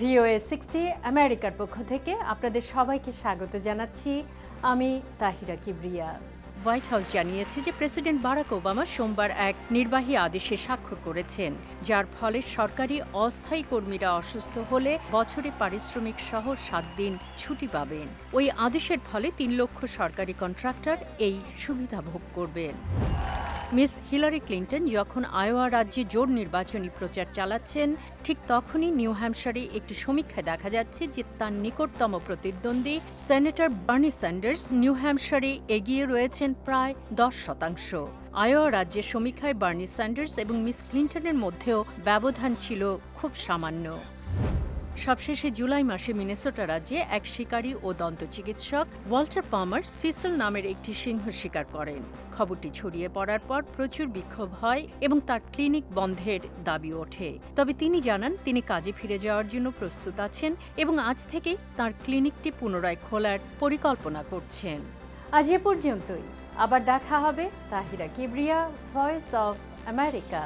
VOA sixty আমেরিকার পক্ষ থেকে আপনাদের সবাইকে স্বাগত জানাচ্ছি। আমি তাহিরা কিবরিয়া। হোয়াইট হাউস জানিয়েছে যে প্রেসিডেন্ট বারাক ওবামা সোমবার এক নির্বাহী আদেশে স্বাক্ষর করেছেন, যার ফলে সরকারি অস্থায়ী কর্মীরা অসুস্থ হলে বছরে পারিশ্রমিক সহ সাত দিন ছুটি পাবেন। ওই আদেশের ফলে তিন লক্ষ সরকারি কন্ট্রাক্টর এই সুবিধা ভোগ করবেন। মিস হিলারি ক্লিন্টন যখন আয়োয়া রাজ্যে জোর নির্বাচনী প্রচার চালাচ্ছেন, ঠিক তখনই নিউ হ্যাম্পশারে একটি সমীক্ষায় দেখা যাচ্ছে যে তার নিকটতম প্রতিদ্বন্দ্বী সেনেটর বার্নি স্যান্ডার্স নিউ হ্যাম্পশারে এগিয়ে রয়েছেন প্রায় দশ শতাংশ। আয়োয়া রাজ্যের সমীক্ষায় বার্নি স্যান্ডার্স এবং মিস ক্লিন্টনের মধ্যেও ব্যবধান ছিল খুব সামান্য। সবশেষে জুলাই মাসে মিনেসোটা রাজ্যে এক শিকারী ও দন্ত চিকিৎসক ওয়াল্টার পামার সিসল নামের একটি সিংহ শিকার করেন। খবরটি ছড়িয়ে পড়ার পর প্রচুর বিক্ষোভ হয় এবং তার ক্লিনিক বন্ধের দাবি ওঠে। তবে তিনি জানান, তিনি কাজে ফিরে যাওয়ার জন্য প্রস্তুত আছেন এবং আজ থেকেই তার ক্লিনিকটি পুনরায় খোলার পরিকল্পনা করছেন। আজ এ পর্যন্তই। আবার দেখা হবে Tahira Kibria voice of America